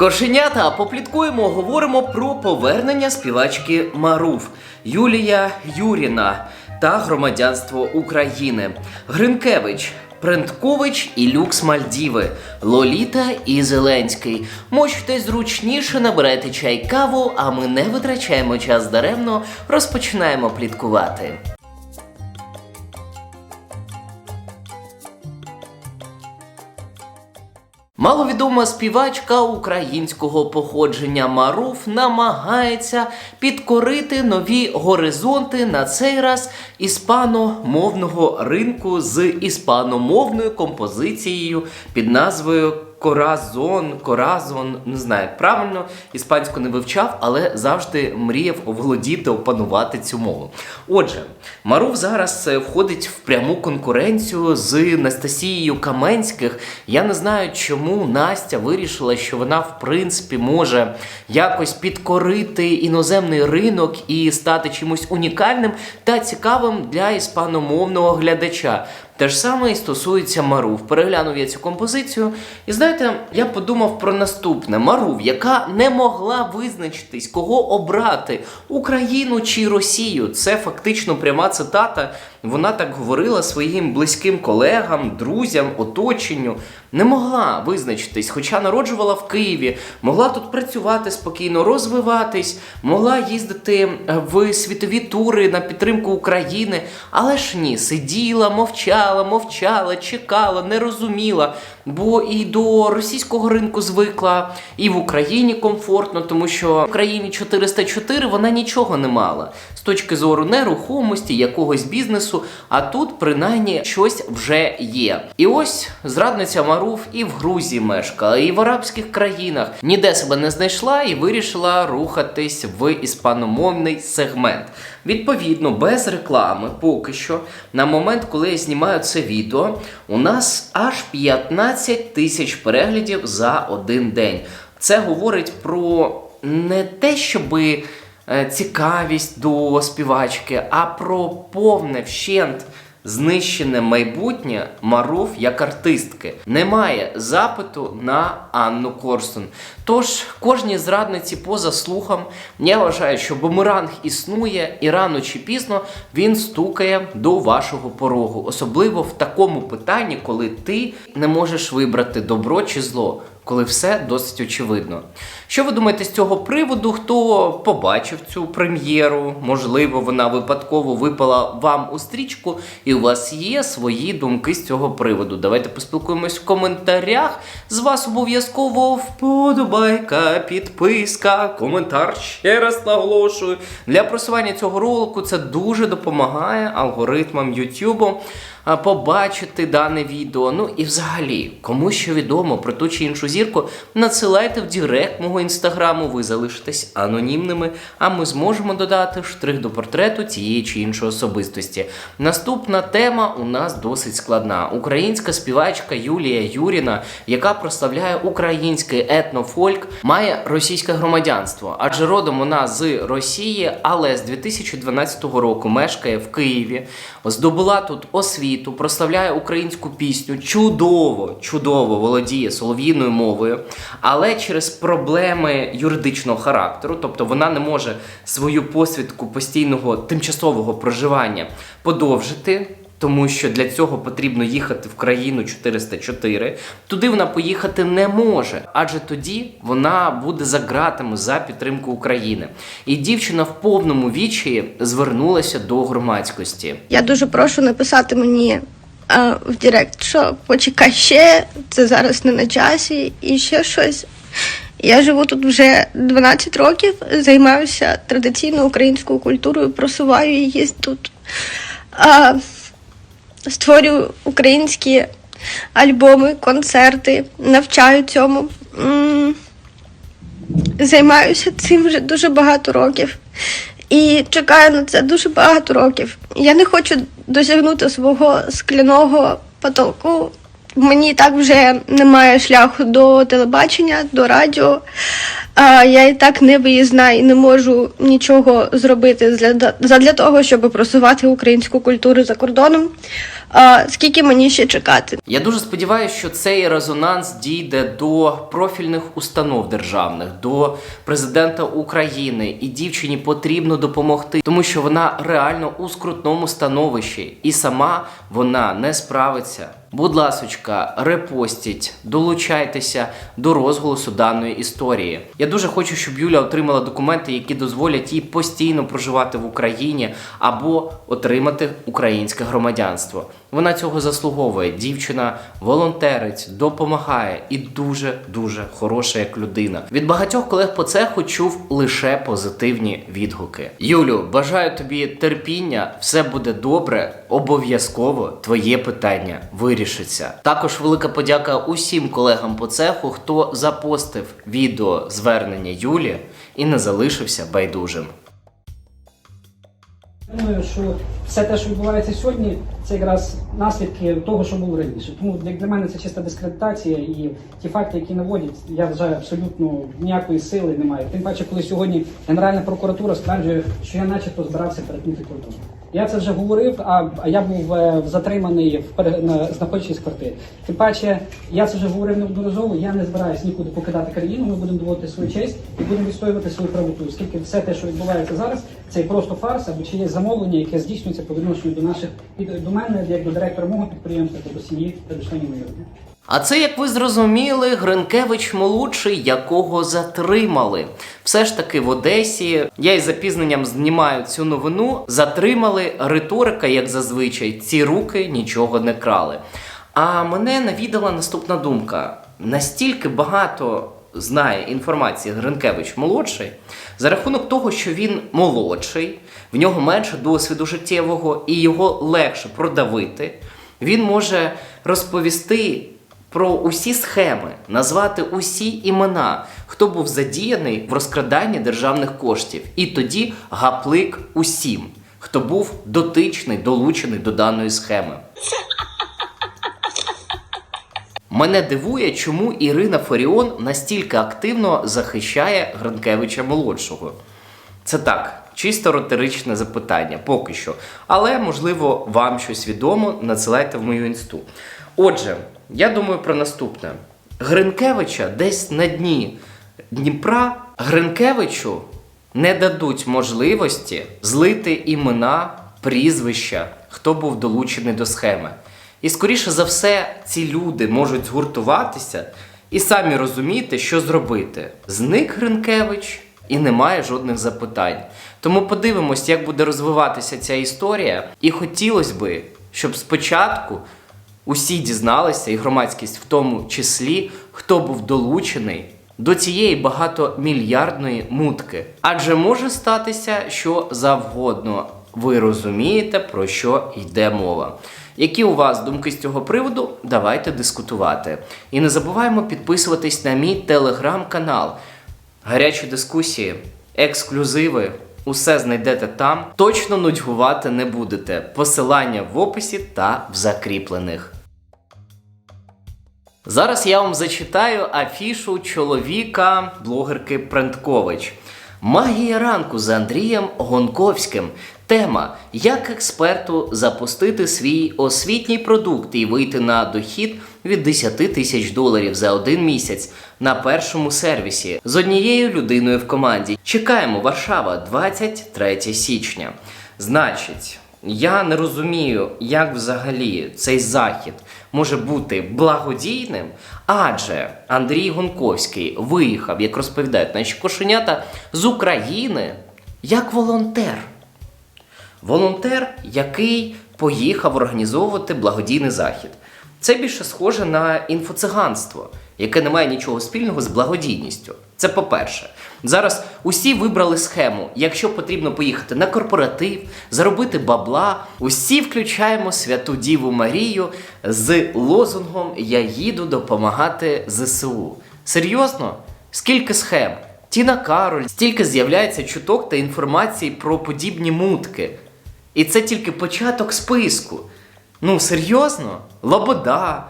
Кошенята, попліткуємо, говоримо про повернення співачки Маруф Юлія Юріна та громадянство України. Гринкевич. Пренткович і Люкс Мальдіви, Лоліта і Зеленський. Мочте зручніше, набирайте чай каву, а ми не витрачаємо час даремно, розпочинаємо пліткувати. Маловідома співачка українського походження Маруф намагається підкорити нові горизонти на цей раз іспаномовного ринку з іспаномовною композицією під назвою Коразон, Коразон, не знаю, як правильно іспанську не вивчав, але завжди мріяв оволодіти, опанувати цю мову. Отже, Маруф зараз е, входить в пряму конкуренцію з Настасією Каменських. Я не знаю, чому Настя вирішила, що вона в принципі може якось підкорити іноземний ринок і стати чимось унікальним та цікавим для іспаномовного глядача. Те ж саме і стосується Марув. Переглянув я цю композицію, і знаєте, я подумав про наступне: Марув, яка не могла визначитись, кого обрати Україну чи Росію. Це фактично пряма цитата. Вона так говорила своїм близьким колегам, друзям, оточенню. Не могла визначитись, хоча народжувала в Києві, могла тут працювати спокійно, розвиватись, могла їздити в світові тури на підтримку України, але ж ні, сиділа, мовчала, мовчала, чекала, не розуміла, бо і до російського ринку звикла, і в Україні комфортно, тому що в Україні 404 вона нічого не мала з точки зору нерухомості, якогось бізнесу. А тут принаймні щось вже є. І ось зрадниця Маруф і в Грузії мешкала, і в арабських країнах ніде себе не знайшла і вирішила рухатись в іспаномовний сегмент. Відповідно, без реклами, поки що, на момент, коли я знімаю це відео, у нас аж 15 тисяч переглядів за один день. Це говорить про не те, щоби е, цікавість до співачки, а про повне вщент знищене майбутнє Маруф як артистки. Немає запиту на Анну Корсун. Тож кожній зрадниці поза слухом я вважаю, що бумеранг існує, і рано чи пізно він стукає до вашого порогу, особливо в такому питанні, коли ти не можеш вибрати добро чи зло коли все досить очевидно. Що ви думаєте з цього приводу? Хто побачив цю прем'єру? Можливо, вона випадково випала вам у стрічку, і у вас є свої думки з цього приводу. Давайте поспілкуємось в коментарях. З вас обов'язково вподобайка, підписка, коментар. Ще раз наголошую. Для просування цього ролику це дуже допомагає алгоритмам YouTube побачити дане відео. Ну і взагалі, кому що відомо про ту чи іншу зірку, надсилайте в Директ мого інстаграму, ви залишитесь анонімними, а ми зможемо додати штрих до портрету цієї чи іншої особистості. Наступна тема у нас досить складна. Українська співачка Юлія Юріна, яка прославляє український етнофольк, має російське громадянство, адже родом вона з Росії, але з 2012 року мешкає в Києві, здобула тут освіту, прославляє українську пісню. Чудово, чудово володіє солов'їною мовою, але через проблеми юридичного характеру, тобто вона не може свою посвідку постійного тимчасового проживання подовжити. Тому що для цього потрібно їхати в країну 404. Туди вона поїхати не може, адже тоді вона буде за ґратами за підтримку України. І дівчина в повному вічі звернулася до громадськості. Я дуже прошу написати мені а, в Директ, що почекай ще, це зараз не на часі і ще щось. Я живу тут вже 12 років, займаюся традиційною українською культурою, просуваю її тут. А, створюю українські альбоми, концерти, навчаю цьому. Займаюся цим вже дуже багато років. І чекаю на це дуже багато років. Я не хочу досягнути свого скляного потолку. Мені так вже немає шляху до телебачення, до радіо. Я і так не виїзна і не можу нічого зробити для, того, щоб просувати українську культуру за кордоном. Скільки мені ще чекати? Я дуже сподіваюся, що цей резонанс дійде до профільних установ державних, до президента України, і дівчині потрібно допомогти, тому що вона реально у скрутному становищі, і сама вона не справиться. Будь ласочка, репостіть, долучайтеся до розголосу даної історії. Я дуже хочу, щоб Юля отримала документи, які дозволять їй постійно проживати в Україні або отримати українське громадянство. Вона цього заслуговує. Дівчина волонтерець, допомагає і дуже дуже хороша як людина. Від багатьох колег по цеху чув лише позитивні відгуки. Юлю, бажаю тобі терпіння, все буде добре. Обов'язково твоє питання вирішиться. Також велика подяка усім колегам по цеху, хто запостив відео звернення Юлі і не залишився байдужим. Думаю, що все те, що відбувається сьогодні, це якраз наслідки того, що було раніше. Тому як для мене це чиста дискредитація, і ті факти, які наводять, я вважаю, абсолютно ніякої сили немає. Тим паче, коли сьогодні Генеральна прокуратура стверджує, що я начебто збирався перетнути кордон. Я це вже говорив, а, я був е, затриманий в на- знаходячись в квартирі. Тим паче, я це вже говорив неодноразово. Я не збираюсь нікуди покидати країну. Ми будемо доводити свою честь і будемо відстоювати свою правоту. Оскільки все те, що відбувається зараз, це просто фарс або чи є замовлення, яке здійснюється по відношенню до наших до мене, як до директора мого підприємства, до сім'ї та до членів моєї. А це, як ви зрозуміли, Гринкевич молодший, якого затримали. Все ж таки в Одесі, я із запізненням знімаю цю новину. Затримали риторика, як зазвичай, ці руки нічого не крали. А мене навідала наступна думка: настільки багато знає інформації Гринкевич молодший, за рахунок того, що він молодший, в нього менше досвіду життєвого і його легше продавити. Він може розповісти про усі схеми, назвати усі імена, хто був задіяний в розкраданні державних коштів, і тоді гаплик усім, хто був дотичний, долучений до даної схеми. Мене дивує, чому Ірина Фаріон настільки активно захищає Гринкевича молодшого. Це так, чисто риторичне запитання, поки що. Але, можливо, вам щось відомо, надсилайте в мою інсту. Отже, я думаю про наступне: Гринкевича десь на дні Дніпра Гринкевичу не дадуть можливості злити імена, прізвища, хто був долучений до схеми. І скоріше за все, ці люди можуть згуртуватися і самі розуміти, що зробити. Зник Гринкевич і немає жодних запитань. Тому подивимось, як буде розвиватися ця історія. І хотілося би, щоб спочатку усі дізналися, і громадськість в тому числі, хто був долучений до цієї багатомільярдної мутки. Адже може статися що завгодно. Ви розумієте, про що йде мова. Які у вас думки з цього приводу? Давайте дискутувати. І не забуваємо підписуватись на мій телеграм-канал. Гарячі дискусії, ексклюзиви. Усе знайдете там. Точно нудьгувати не будете. Посилання в описі та в закріплених. Зараз я вам зачитаю афішу чоловіка блогерки Пренткович. Магія ранку з Андрієм Гонковським. Тема: як експерту запустити свій освітній продукт і вийти на дохід від 10 тисяч доларів за один місяць на першому сервісі з однією людиною в команді. Чекаємо Варшава, 23 січня. Значить, я не розумію, як взагалі цей захід може бути благодійним, адже Андрій Гонковський виїхав, як розповідають наші кошенята, з України як волонтер. Волонтер, який поїхав організовувати благодійний захід. Це більше схоже на інфоциганство, яке не має нічого спільного з благодійністю. Це по-перше. Зараз усі вибрали схему. Якщо потрібно поїхати на корпоратив, заробити бабла, усі включаємо святу Діву Марію з лозунгом Я їду допомагати ЗСУ. Серйозно? Скільки схем? Тіна Кароль, стільки з'являється чуток та інформації про подібні мутки. І це тільки початок списку. Ну, серйозно? Лобода,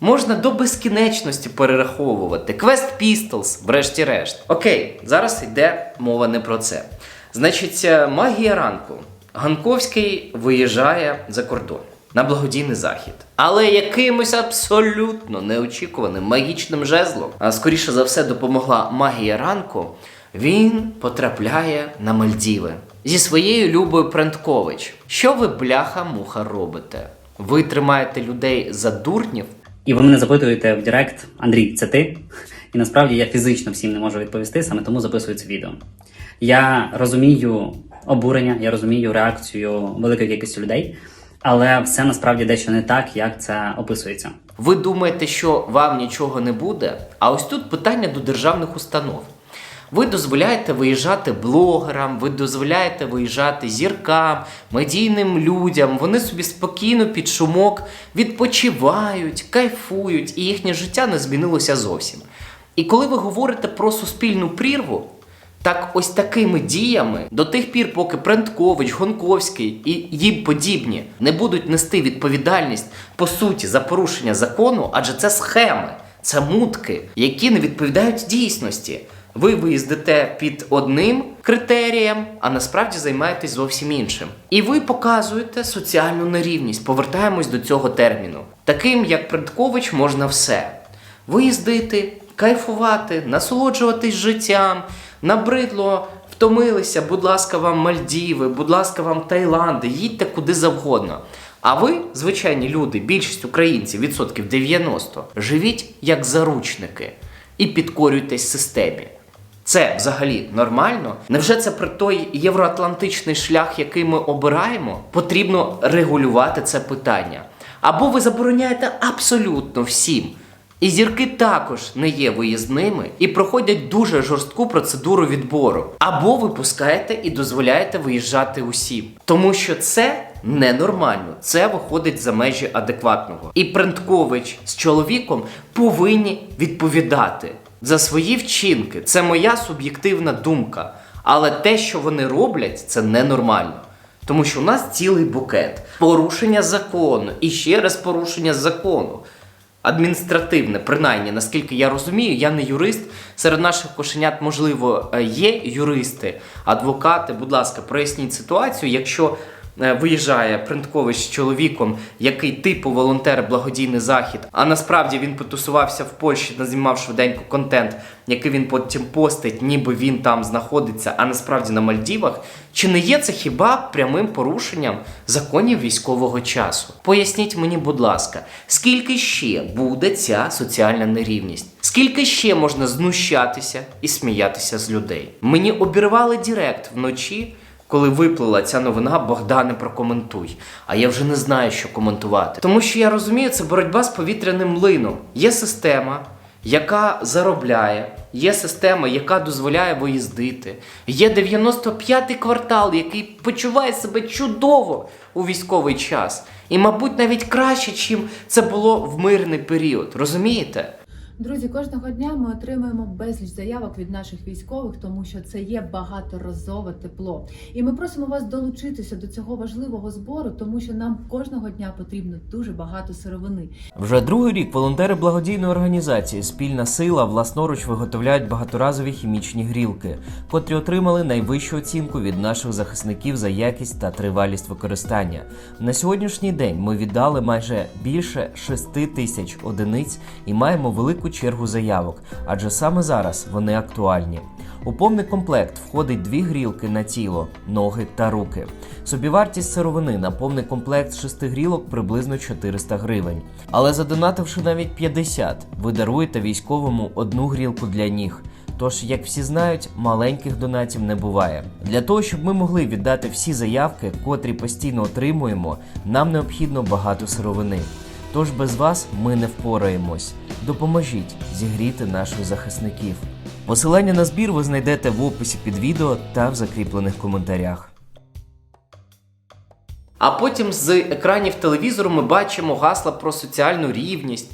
можна до безкінечності перераховувати. Quest Pistols, врешті-решт. Окей, зараз йде мова не про це. Значить, е, магія ранку. Ганковський виїжджає за кордон на благодійний захід. Але якимось абсолютно неочікуваним магічним жезлом, а скоріше за все допомогла магія ранку, він потрапляє на Мальдіви зі своєю Любою Пренткович. Що ви, бляха-муха, робите? Ви тримаєте людей за дурнів? І ви мене запитуєте в Директ, Андрій, це ти? І насправді я фізично всім не можу відповісти, саме тому записую це відео. Я розумію обурення, я розумію реакцію великої кількості людей, але все насправді дещо не так, як це описується. Ви думаєте, що вам нічого не буде? А ось тут питання до державних установ. Ви дозволяєте виїжджати блогерам, ви дозволяєте виїжджати зіркам, медійним людям. Вони собі спокійно під шумок відпочивають, кайфують, і їхнє життя не змінилося зовсім. І коли ви говорите про суспільну прірву, так ось такими діями до тих пір, поки Пренткович, Гонковський і їм подібні не будуть нести відповідальність по суті за порушення закону, адже це схеми, це мутки, які не відповідають дійсності. Ви виїздите під одним критерієм, а насправді займаєтесь зовсім іншим. І ви показуєте соціальну нерівність. Повертаємось до цього терміну. Таким як Пренткович можна все виїздити, кайфувати, насолоджуватись життям, набридло, втомилися, будь ласка, вам Мальдіви, будь ласка, вам Таїланди, їдьте куди завгодно. А ви, звичайні люди, більшість українців, відсотків 90, живіть як заручники і підкорюйтесь системі. Це взагалі нормально? Невже це при той євроатлантичний шлях, який ми обираємо, потрібно регулювати це питання? Або ви забороняєте абсолютно всім. І зірки також не є виїзними і проходять дуже жорстку процедуру відбору. Або ви пускаєте і дозволяєте виїжджати усім. Тому що це ненормально, це виходить за межі адекватного. І Пренткович з чоловіком повинні відповідати за свої вчинки. Це моя суб'єктивна думка. Але те, що вони роблять, це ненормально. Тому що у нас цілий букет порушення закону і ще раз порушення закону. Адміністративне, принаймні, наскільки я розумію, я не юрист. Серед наших кошенят, можливо, е, є юристи, адвокати. Будь ласка, проясніть ситуацію. Якщо виїжджає Принткович з чоловіком, який типу волонтер благодійний захід, а насправді він потусувався в Польщі, назнімав швиденько контент, який він потім постить, ніби він там знаходиться, а насправді на Мальдівах. Чи не є це хіба прямим порушенням законів військового часу? Поясніть мені, будь ласка, скільки ще буде ця соціальна нерівність? Скільки ще можна знущатися і сміятися з людей? Мені обірвали Директ вночі, коли виплила ця новина, Богдане, прокоментуй. А я вже не знаю, що коментувати. Тому що я розумію, це боротьба з повітряним млином. Є система, яка заробляє, є система, яка дозволяє виїздити. Є 95-й квартал, який почуває себе чудово у військовий час. І, мабуть, навіть краще, чим це було в мирний період. Розумієте? Друзі, кожного дня ми отримуємо безліч заявок від наших військових, тому що це є багаторазове тепло. І ми просимо вас долучитися до цього важливого збору, тому що нам кожного дня потрібно дуже багато сировини. Вже другий рік волонтери благодійної організації Спільна сила власноруч виготовляють багаторазові хімічні грілки, котрі отримали найвищу оцінку від наших захисників за якість та тривалість використання. На сьогоднішній день ми віддали майже більше 6 тисяч одиниць і маємо велику чергу заявок, адже саме зараз вони актуальні. У повний комплект входить дві грілки на тіло, ноги та руки. Собівартість сировини на повний комплект шести грілок приблизно 400 гривень. Але задонативши навіть 50, ви даруєте військовому одну грілку для ніг. Тож, як всі знають, маленьких донатів не буває. Для того, щоб ми могли віддати всі заявки, котрі постійно отримуємо, нам необхідно багато сировини. Тож без вас ми не впораємось. Допоможіть зігріти наших захисників. Посилання на збір ви знайдете в описі під відео та в закріплених коментарях. А потім з екранів телевізору ми бачимо гасла про соціальну рівність.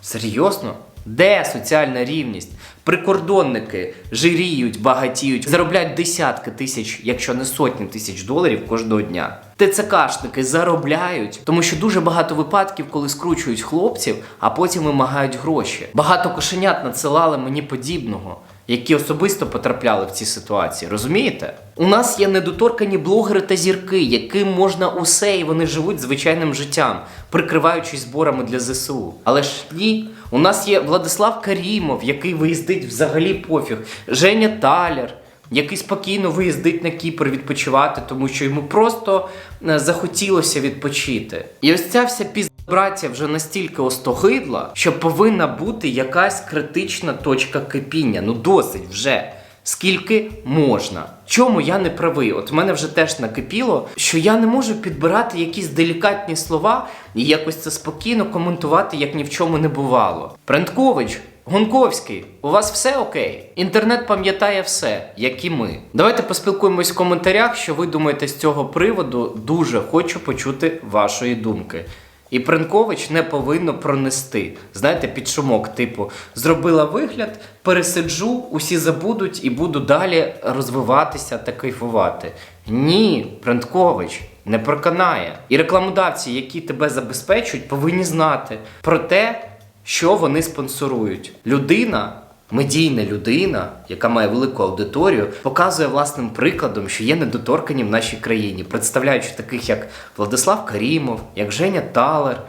Серйозно? Де соціальна рівність? Прикордонники жиріють, багатіють, заробляють десятки тисяч, якщо не сотні тисяч доларів кожного дня. ТЦКшники заробляють, тому що дуже багато випадків, коли скручують хлопців, а потім вимагають гроші. Багато кошенят надсилали мені подібного, які особисто потрапляли в ці ситуації. Розумієте? У нас є недоторкані блогери та зірки, яким можна усе, і вони живуть звичайним життям, прикриваючись зборами для ЗСУ. Але ж ні, у нас є Владислав Карімов, який виїздить взагалі пофіг, Женя Таляр який спокійно виїздить на Кіпр відпочивати, тому що йому просто е, захотілося відпочити. І ось ця вся піздбраття вже настільки остогидла, що повинна бути якась критична точка кипіння. Ну досить вже. Скільки можна? Чому я не правий? От мене вже теж накипіло, що я не можу підбирати якісь делікатні слова і якось це спокійно коментувати, як ні в чому не бувало. Пренткович, Гунковський, у вас все окей? Інтернет пам'ятає все, як і ми. Давайте поспілкуємось в коментарях, що ви думаєте з цього приводу. Дуже хочу почути вашої думки. І Пренкович не повинно пронести. Знаєте, під шумок, типу, зробила вигляд, пересиджу, усі забудуть і буду далі розвиватися та кайфувати. Ні, Пренткович не проканає. І рекламодавці, які тебе забезпечують, повинні знати про те, що вони спонсорують. Людина, медійна людина, яка має велику аудиторію, показує власним прикладом, що є недоторкані в нашій країні, представляючи таких як Владислав Карімов, як Женя Талер,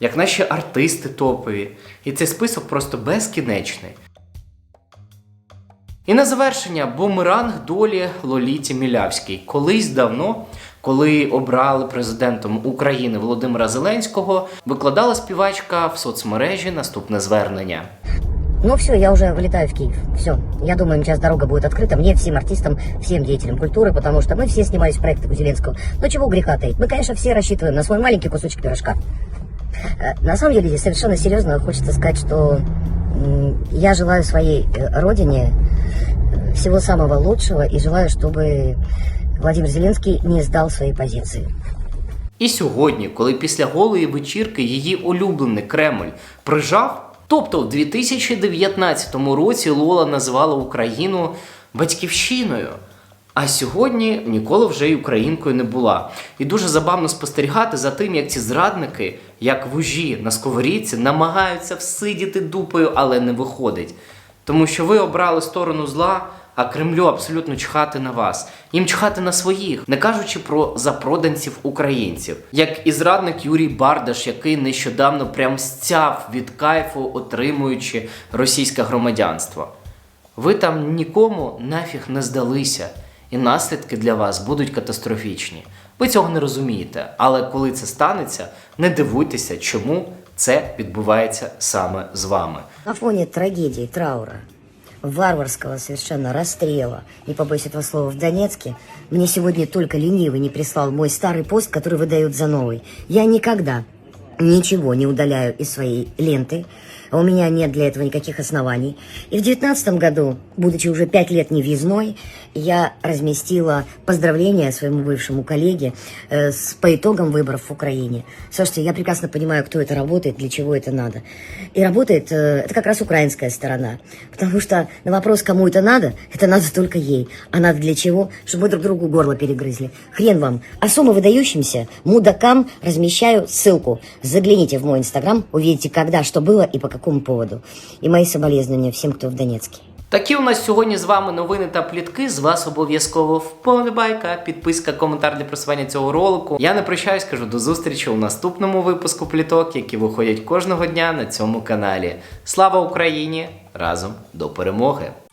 як наші артисти топові. І цей список просто безкінечний. І на завершення бумеранг долі Лоліті Мілявській. Колись давно, коли обрали президентом України Володимира Зеленського, викладала співачка в соцмережі наступне звернення. Ну все, я уже вылетаю в Киев. Все. Я думаю, сейчас дорога будет открыта мне, всем артистам, всем деятелям культуры, потому что мы все снимались в проектах у Зеленского. Но чего греха таить? Мы, конечно, все рассчитываем на свой маленький кусочек пирожка. Э, На самом деле, совершенно серьезно хочется сказать, что м, я желаю своей э, родине э, всего самого лучшего и желаю, чтобы Владимир Зеленский не сдал свои позиции. І сьогодні, коли після голої вечірки її улюблений Кремль прижав, тобто в 2019 році Лола називала Україну батьківщиною. А сьогодні ніколи вже й українкою не була. І дуже забавно спостерігати за тим, як ці зрадники, як вужі на сковорідці, намагаються всидіти дупою, але не виходить. Тому що ви обрали сторону зла, а Кремлю абсолютно чхати на вас. Їм чхати на своїх, не кажучи про запроданців українців, як і зрадник Юрій Бардаш, який нещодавно прям стяв від кайфу, отримуючи російське громадянство. Ви там нікому нафіг не здалися, і наслідки для вас будуть катастрофічні. Ви цього не розумієте, але коли це станеться, не дивуйтеся, чому це відбувається саме з вами. На фоне трагедии, траура, варварского совершенно расстрела, не побоюсь этого слова, в Донецке, мне сегодня только ленивый не прислал мой старый пост, который выдают за новый. Я никогда ничего не удаляю из своей ленты, а у меня нет для этого никаких оснований. И в девятнадцатом году, будучи уже пять лет невъездной, я разместила поздравления своему бывшему коллеге э, с, по итогам выборов в Украине. Слушайте, я прекрасно понимаю, кто это работает, для чего это надо. И работает э, это как раз украинская сторона. Потому что на вопрос, кому это надо, это надо только ей. А надо для чего? Чтобы мы друг другу горло перегрызли. Хрен вам. Особо выдающимся мудакам размещаю ссылку. Загляните в мой инстаграм, увидите, когда, что было и по какому поводу. И мои соболезнования всем, кто в Донецке. Такі у нас сьогодні з вами новини та плітки. З вас обов'язково вподобайка, підписка, коментар для просування цього ролику. Я не прощаюсь, кажу до зустрічі у наступному випуску пліток, які виходять кожного дня на цьому каналі. Слава Україні! Разом до перемоги!